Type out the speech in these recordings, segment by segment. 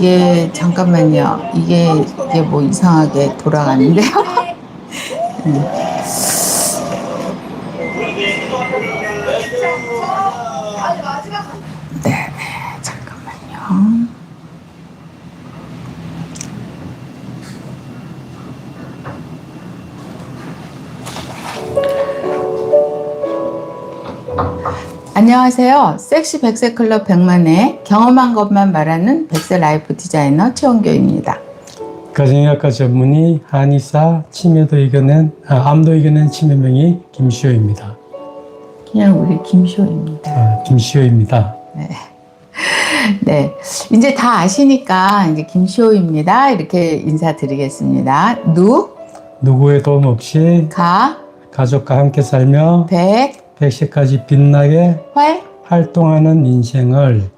이게 잠깐만요. 이게 이게 뭐 이상하게 돌아가는데요. 음. 안녕하세요. 섹시 백세 클럽 백만의 경험한 것만 말하는 백세 라이프 디자이너 최원교입니다. 가정의학과 전문의 한의사 치매도 이겨낸 아, 암도 이겨낸 치매명의 김시호입니다. 그냥 우리 김쇼입니다. 아, 김시호입니다. 네. 이제 다 아시니까 이제 김쇼입니다. 이렇게 인사드리겠습니다. 누, 누구의 도움 없이 가, 가족과 함께 살며 백, 백세까지 빛나게 활, 활동하는 인생을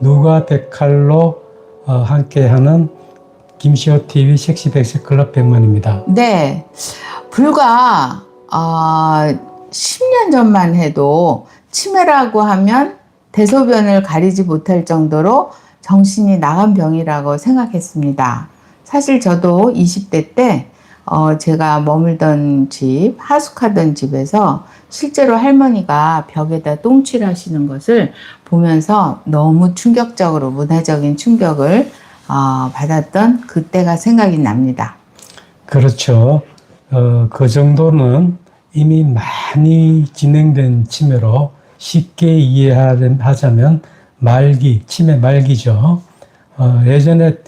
누가 백할로 어, 함께하는 김시호 TV 섹시 백세 클럽 백만입니다. 네. 불과, 어, 10년 전만 해도 치매라고 하면 대소변을 가리지 못할 정도로 정신이 나간 병이라고 생각했습니다. 사실 저도 20대 때, 어, 제가 머물던 집, 하숙하던 집에서 실제로 할머니가 벽에다 똥칠 하시는 것을 보면서 너무 충격적으로 문화적인 충격을 어, 받았던 그때가 생각이 납니다. 그렇죠. 어, 그 정도는 이미 많이 진행된 치매로 쉽게 이해하자면 말기, 치매 말기죠. 어, 예전에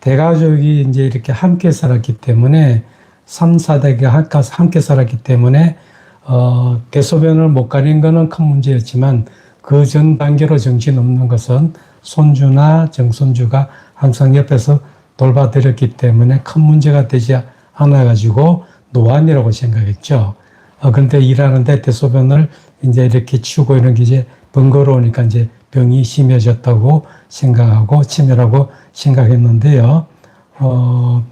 대가족이 이제 이렇게 함께 살았기 때문에 3, 4대가 함께 살았기 때문에 어, 대소변을 못 가린 거는 큰 문제였지만 그 전 단계로 정신 없는 것은 손주나 정손주가 항상 옆에서 돌봐드렸기 때문에 큰 문제가 되지 않아가지고 노안이라고 생각했죠. 어, 그런데 일하는데 대소변을 이제 이렇게 치우고 이런 게 이제 번거로우니까 이제 병이 심해졌다고 생각하고 치매라고 생각했는데요. 어,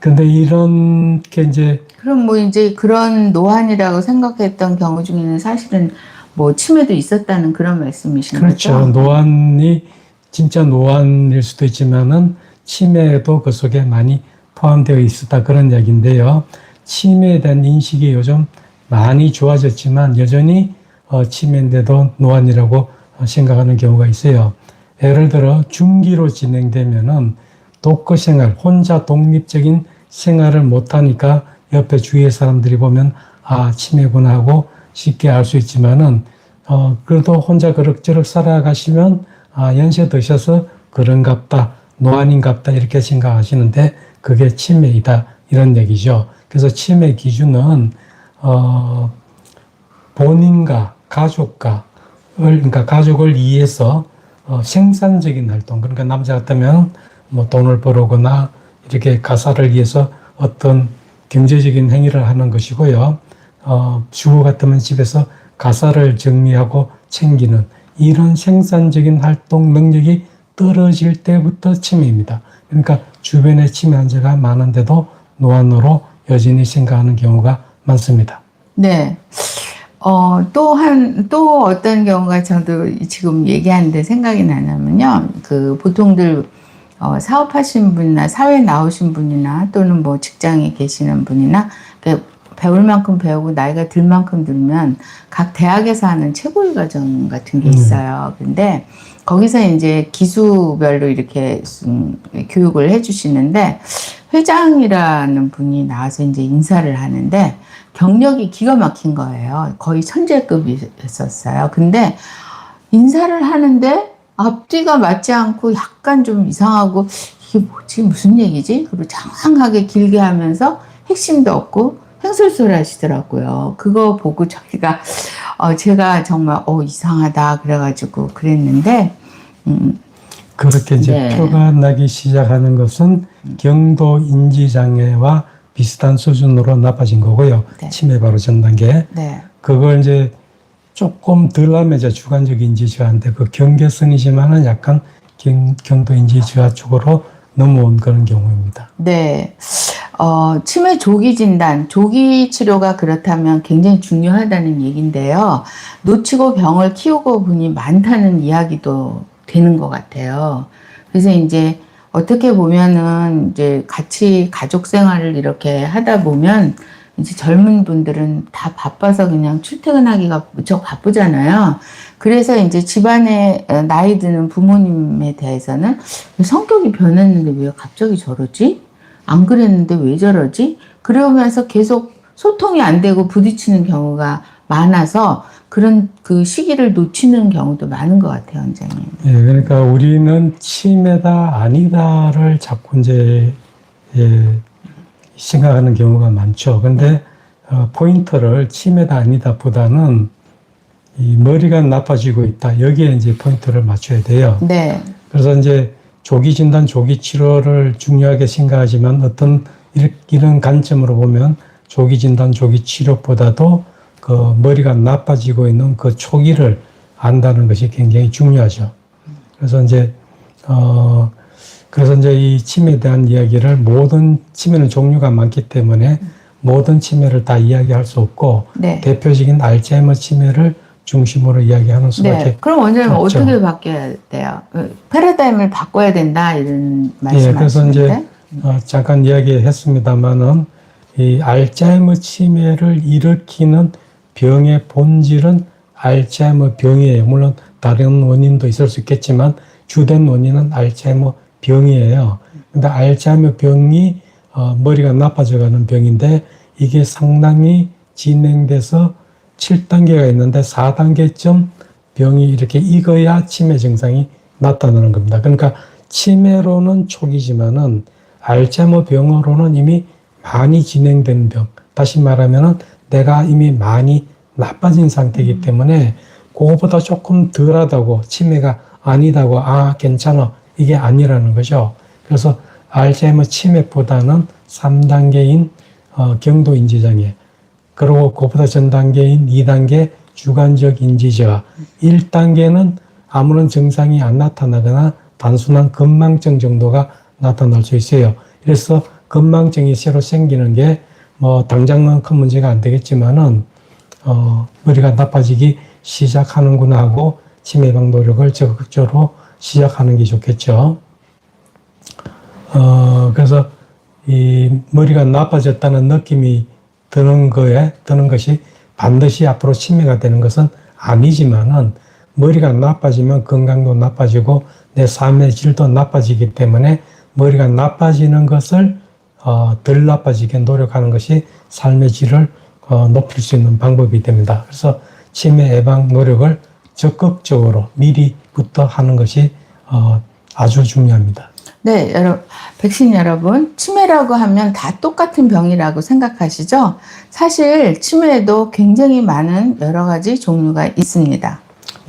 근데 이런 게 이제 그럼 뭐 이제 그런 노안이라고 생각했던 경우 중에는 사실은 뭐 치매도 있었다는 그런 말씀이신 그렇죠. 거죠? 노안이 진짜 노안일 수도 있지만은 치매도 그 속에 많이 포함되어 있었다 그런 이야기인데요. 치매에 대한 인식이 요즘 많이 좋아졌지만 여전히 어, 치매인데도 노안이라고 어, 생각하는 경우가 있어요. 예를 들어 중기로 진행되면은 독거 생활, 혼자 독립적인 생활을 못하니까 옆에 주위의 사람들이 보면 아 치매구나 하고 쉽게 알 수 있지만은 어 그래도 혼자 그럭저럭 살아가시면 아 연세 드셔서 그런갑다 노안인갑다 이렇게 생각하시는데 그게 치매이다 이런 얘기죠. 그래서 치매 기준은 어 본인과 가족과 그러니까 가족을 위해서 어, 생산적인 활동 그러니까 남자 같다면 뭐 돈을 벌어거나 이렇게 가사를 위해서 어떤 경제적인 행위를 하는 것이고요. 어, 주부 같으면 집에서 가사를 정리하고 챙기는 이런 생산적인 활동 능력이 떨어질 때부터 치매입니다. 그러니까 주변에 치매 환자가 많은데도 노안으로 여전히 생각하는 경우가 많습니다. 네. 어, 또 한, 또 어떤 경우가 저도 지금 얘기하는데 생각이 나냐면요. 그 보통들 어, 사업하신 분이나 사회에 나오신 분이나 또는 뭐 직장에 계시는 분이나 그 배울 만큼 배우고 나이가 들 만큼 들면 각 대학에서 하는 최고위 과정 같은 게 있어요. 근데 거기서 이제 기수별로 이렇게 음, 교육을 해주시는데 회장이라는 분이 나와서 이제 인사를 하는데 경력이 기가 막힌 거예요. 거의 천재급이었었어요. 근데 인사를 하는데 앞뒤가 맞지 않고 약간 좀 이상하고 이게 뭐지 무슨 얘기지? 그리고 장황하게 길게 하면서 핵심도 없고 횡설수설 하시더라고요. 그거 보고 저희가 어 제가 정말 어 이상하다 그래가지고 그랬는데 음, 그렇게 이제 네. 표가 나기 시작하는 것은 경도 인지 장애와 비슷한 수준으로 나빠진 거고요. 네. 치매 바로 전 단계. 네. 그걸 이제 조금 덜 하면 이제 주관적 인지 저하인데 그 경계선이지만은 약간 경, 경도 인지 저하 쪽으로 넘어온 그런 경우입니다. 네. 어, 치매 조기 진단, 조기 치료가 그렇다면 굉장히 중요하다는 얘기인데요. 놓치고 병을 키우고 분이 많다는 이야기도 되는 것 같아요. 그래서 이제 어떻게 보면은 이제 같이 가족 생활을 이렇게 하다 보면 이제 젊은 분들은 다 바빠서 그냥 출퇴근하기가 무척 바쁘잖아요. 그래서 이제 집안에 어, 나이 드는 부모님에 대해서는 성격이 변했는데 왜 갑자기 저러지? 안 그랬는데 왜 저러지? 그러면서 계속 소통이 안 되고 부딪히는 경우가 많아서 그런 그 시기를 놓치는 경우도 많은 것 같아요, 원장님. 예, 그러니까 우리는 치매다 아니다를 자꾸 이제 예, 생각하는 경우가 많죠. 근데 어, 포인트를 치매다 아니다 보다는 이 머리가 나빠지고 있다. 여기에 이제 포인트를 맞춰야 돼요. 네, 그래서 이제 조기 진단, 조기 치료를 중요하게 생각하지만 어떤 이런 관점으로 보면 조기 진단, 조기 치료보다도 그 머리가 나빠지고 있는 그 초기를 안다는 것이 굉장히 중요하죠. 그래서 이제 어 그래서 이제 이 치매에 대한 이야기를 모든 치매는 종류가 많기 때문에 모든 치매를 다 이야기할 수 없고 네. 대표적인 알츠하이머 치매를 중심으로 이야기하는 수밖에 네. 그럼 원장님 없죠. 어떻게 바뀌어야 돼요? 어, 패러다임을 바꿔야 된다 이런 예, 그래서 말씀하시는데. 이제 어, 잠깐 이야기했습니다만은 이 알츠하이머 치매를 일으키는 병의 본질은 알츠하이머 병이에요. 물론 다른 원인도 있을 수 있겠지만 주된 원인은 알츠하이머 병이에요. 근데 알츠하이머 병이 어, 머리가 나빠져가는 병인데 이게 상당히 진행돼서 7단계가 있는데 4단계쯤 병이 이렇게 익어야 치매 증상이 나타나는 겁니다. 그러니까 치매로는 초기지만은 알츠하이머 병으로는 이미 많이 진행된 병. 다시 말하면은 내가 이미 많이 나빠진 상태이기 때문에 그거보다 조금 덜하다고 치매가 아니다고 아 괜찮아 이게 아니라는 거죠. 그래서 알츠하이머 치매보다는 3단계인 어, 경도 인지 장애 그리고 그보다 전 단계인 2단계 주관적 인지 저하 1단계는 아무런 증상이 안 나타나거나 단순한 건망증 정도가 나타날 수 있어요. 그래서 건망증이 새로 생기는 게 뭐 당장은 큰 문제가 안 되겠지만은 어, 머리가 나빠지기 시작하는구나 하고 치매 예방 노력을 적극적으로 시작하는 게 좋겠죠. 어, 그래서 이 머리가 나빠졌다는 느낌이 드는 거에, 드는 것이 반드시 앞으로 치매가 되는 것은 아니지만은 머리가 나빠지면 건강도 나빠지고 내 삶의 질도 나빠지기 때문에 머리가 나빠지는 것을 어, 덜 나빠지게 노력하는 것이 삶의 질을 어, 높일 수 있는 방법이 됩니다. 그래서 치매 예방 노력을 적극적으로 미리 부터 하는 것이 어, 아주 중요합니다. 네, 여러분, 백신 여러분, 치매라고 하면 다 똑같은 병이라고 생각하시죠? 사실 치매에도 굉장히 많은 여러 가지 종류가 있습니다.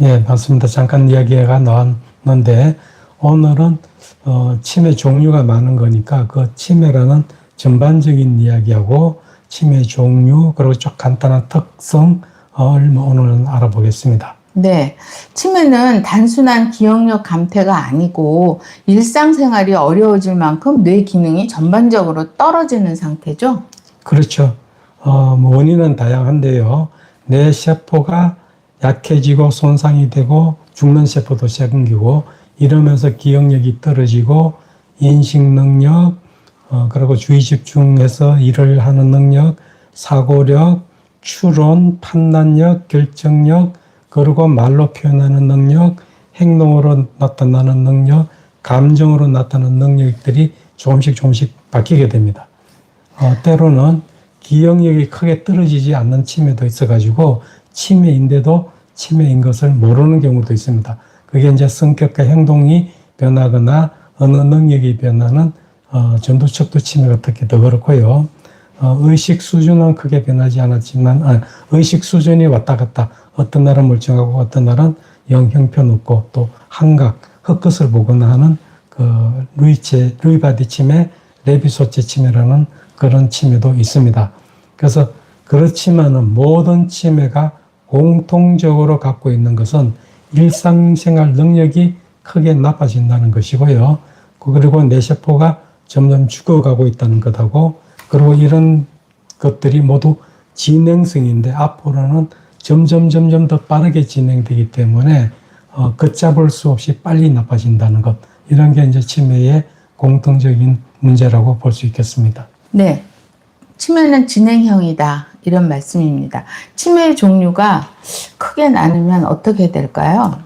예, 맞습니다. 잠깐 이야기가 나왔는데 오늘은 어, 치매 종류가 많은 거니까 그 치매라는 전반적인 이야기하고 치매 종류 그리고 좀 간단한 특성을 오늘은 알아보겠습니다. 네, 치매는 단순한 기억력 감퇴가 아니고 일상생활이 어려워질 만큼 뇌 기능이 전반적으로 떨어지는 상태죠. 그렇죠. 어, 뭐 원인은 다양한데요. 뇌 세포가 약해지고 손상이 되고 죽는 세포도 생기고 이러면서 기억력이 떨어지고 인식 능력, 어, 그리고 주의 집중해서 일을 하는 능력, 사고력, 추론, 판단력, 결정력, 그리고 말로 표현하는 능력, 행동으로 나타나는 능력, 감정으로 나타나는 능력들이 조금씩 조금씩 바뀌게 됩니다. 어, 때로는 기억력이 크게 떨어지지 않는 치매도 있어가지고 치매인데도 치매인 것을 모르는 경우도 있습니다. 그게 이제 성격과 행동이 변하거나 어느 능력이 변하는 어, 전두척도 치매가 특히 더 그렇고요. 어, 의식 수준은 크게 변하지 않았지만 아, 의식 수준이 왔다 갔다 어떤 날은 멀쩡하고 어떤 날은 영 형편없고 또 한각 헛것을 보거나 하는 그 루이체 루이바디 치매 레비소체 치매라는 그런 치매도 있습니다. 그래서 그렇지만은 모든 치매가 공통적으로 갖고 있는 것은 일상생활 능력이 크게 나빠진다는 것이고요. 그리고 뇌세포가 점점 죽어가고 있다는 것하고 그리고 이런 것들이 모두 진행성인데 앞으로는 점점 점점 더 빠르게 진행되기 때문에 어, 걷잡을 수 없이 빨리 나빠진다는 것 이런 게 이제 치매의 공통적인 문제라고 볼 수 있겠습니다. 네. 치매는 진행형이다. 이런 말씀입니다. 치매 종류가 크게 나누면 어떻게 될까요?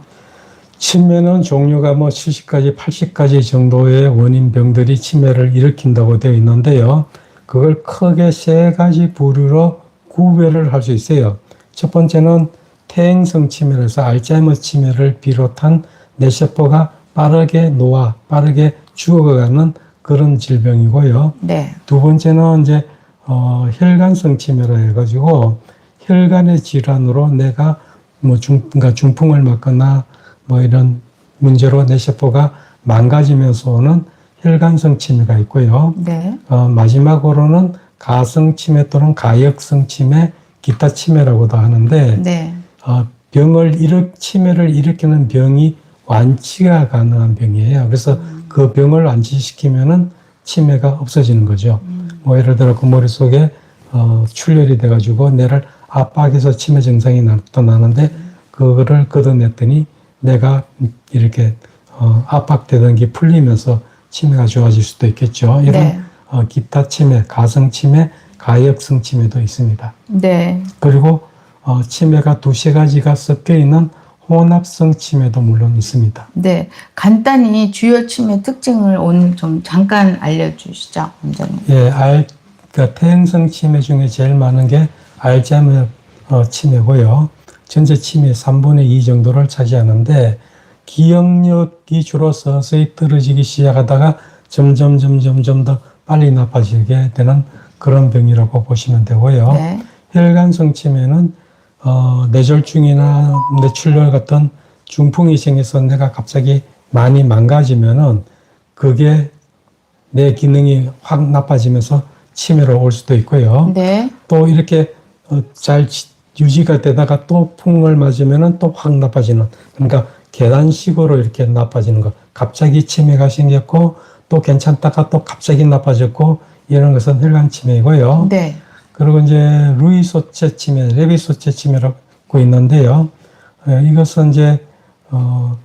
치매는 종류가 뭐 70가지, 80가지 정도의 원인 병들이 치매를 일으킨다고 되어 있는데요. 그걸 크게 세 가지 부류로 구별을 할 수 있어요. 첫 번째는 퇴행성 치매라서 알츠하이머 치매를 비롯한 뇌세포가 빠르게 노화, 빠르게 죽어가는 그런 질병이고요. 네. 두 번째는 이제 어, 혈관성 치매라 해가지고 혈관의 질환으로 내가 뭐 중, 그러니까 중풍을 맞거나 뭐 이런 문제로 내 세포가 망가지면서 오는 혈관성 치매가 있고요. 네. 어, 마지막으로는 가성 치매 또는 가역성 치매, 기타 치매라고도 하는데 네. 어, 병을 일으 치매를 일으키는 병이 완치가 가능한 병이에요. 그래서 그 병을 완치시키면은 치매가 없어지는 거죠. 뭐 예를 들어 그 머릿속에 어, 출혈이 돼가지고 뇌를 압박해서 치매 증상이 나타나는데 그거를 걷어냈더니 내가 이렇게 어, 압박되던 게 풀리면서 치매가 좋아질 수도 있겠죠. 이런 네. 어, 기타 치매, 가성 치매, 가역성 치매도 있습니다. 네. 그리고 어, 치매가 두세 가지가 섞여 있는 혼합성 치매도 물론 있습니다. 네. 간단히 주요 치매 특징을 오늘 좀 잠깐 알려주시죠, 원장님. 예, 알, 그러니까 퇴행성 치매 중에 제일 많은 게 알츠하이머 어, 치매고요. 전체 치매 3분의 2 정도를 차지하는데 기억력이 주로 서서히 떨어지기 시작하다가 점점 점점 점 더 빨리 나빠지게 되는 그런 병이라고 보시면 되고요. 네. 혈관성 치매는 어, 뇌졸중이나 뇌출혈 같은 중풍이 생겨서 내가 갑자기 많이 망가지면은 그게 내 기능이 확 나빠지면서 치매로 올 수도 있고요. 네. 또 이렇게 어, 잘 지- 유지가 되다가 또 풍을 맞으면은 또 확 나빠지는 그러니까 계단식으로 이렇게 나빠지는 거. 갑자기 치매가 생겼고 또 괜찮다가 또 갑자기 나빠졌고 이런 것은 혈관 치매이고요. 네. 그리고 이제 루이 소체 치매, 레비 소체 치매라고 있는데요. 예, 이것은 이제 어,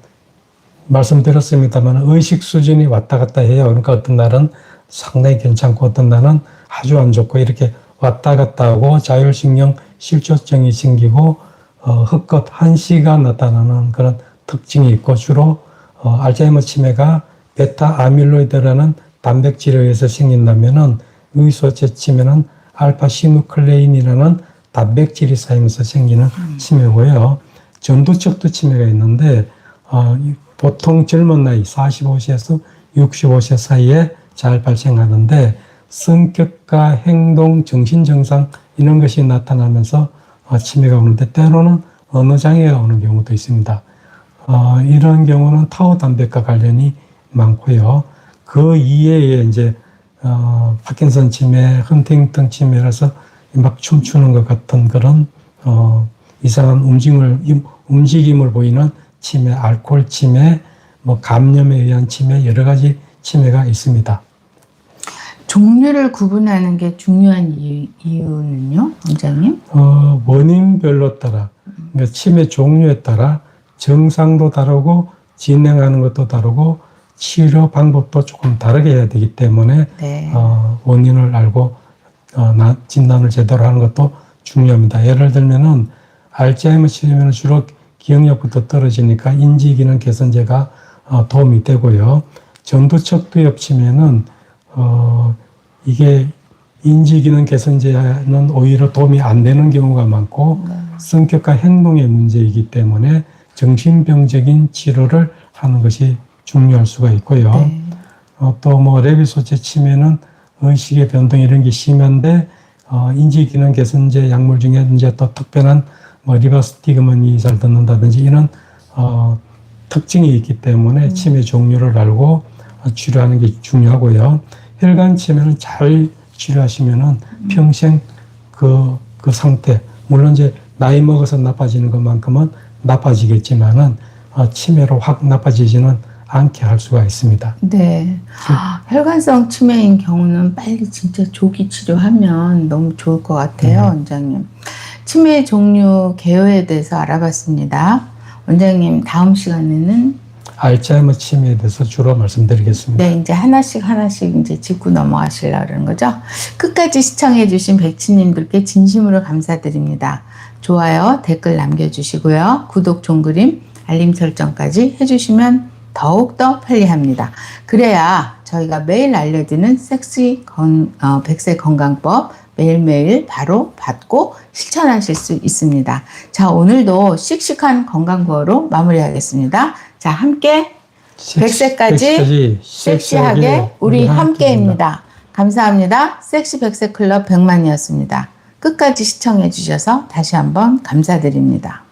말씀드렸습니다만 의식 수준이 왔다 갔다 해요. 그러니까 어떤 날은 상당히 괜찮고 어떤 날은 아주 안 좋고 이렇게 왔다 갔다 하고 자율신경 실조증이 생기고 어, 흑것 한시가 나타나는 그런 특징이 있고 주로 어, 알츠하이머 치매가 베타 아밀로이드라는 단백질에 의해서 생긴다면은 의소체 치매는 알파 시누클레인이라는 단백질이 쌓이면서 생기는 치매고요. 전두척도 치매가 있는데 어, 이 보통 젊은 나이 45세에서 65세 사이에 잘 발생하는데 성격과 행동, 정신 증상 이런 것이 나타나면서 어, 치매가 오는데 때로는 언어 장애가 오는 경우도 있습니다. 어, 이런 경우는 타우 담배과 관련이 많고요. 그 이외에 이제 어, 파킨슨 치매, 헌팅턴 치매라서 막 춤추는 것 같은 그런 어, 이상한 움직임을 임- 움직임을 보이는 치매, 알코올 치매, 뭐 감염에 의한 치매 여러 가지 치매가 있습니다. 종류를 구분하는 게 중요한 이유, 이유는요, 원장님? 어, 원인별로 따라, 그러니까 치매 종류에 따라 증상도 다르고 진행하는 것도 다르고 치료 방법도 조금 다르게 해야 되기 때문에 네. 어, 원인을 알고 어, 나- 진단을 제대로 하는 것도 중요합니다. 예를 들면은 알츠하이머 치료는 주로 기억력부터 떨어지니까 인지 기능 개선제가 어, 도움이 되고요. 전두척두엽 치매는 어, 이게 인지 기능 개선제는 오히려 도움이 안 되는 경우가 많고 성격과 행동의 문제이기 때문에 정신병적인 치료를 하는 것이 중요할 수가 있고요. 네. 어, 또뭐 레비소체 치매는 의식의 변동 이런 게 심한데 어, 인지 기능 개선제 약물 중에 이제 또 특별한 뭐 리바스티그만이 잘 듣는다든지 이런 어, 특징이 있기 때문에 치매 종류를 알고 어, 치료하는 게 중요하고요. 혈관 치매는 잘 치료하시면은 평생 그, 그 상태 물론 이제 나이 먹어서 나빠지는 것만큼은 나빠지겠지만은 어, 치매로 확 나빠지지는 않게 할 수가 있습니다. 네. 아, 혈관성 치매인 경우는 빨리 진짜 조기 치료하면 너무 좋을 것 같아요, 네. 원장님. 치매 종류 개요에 대해서 알아봤습니다. 원장님, 다음 시간에는 알츠하이머 치매에 대해서 주로 말씀드리겠습니다. 네, 이제 하나씩 하나씩 이제 짚고 넘어가시려고 그러는 거죠. 끝까지 시청해주신 백치님들께 진심으로 감사드립니다. 좋아요, 댓글 남겨주시고요. 구독, 종그림, 알림 설정까지 해주시면 더욱더 편리합니다. 그래야 저희가 매일 알려드리는 섹시 건, 어, 백세 건강법 매일매일 바로 받고 실천하실 수 있습니다. 자, 오늘도 씩씩한 건강구호로 마무리하겠습니다. 자, 함께 백세까지 섹시하게 우리 함께입니다. 감사합니다. 섹시 백세 클럽 백만이었습니다. 끝까지 시청해 주셔서 다시 한번 감사드립니다.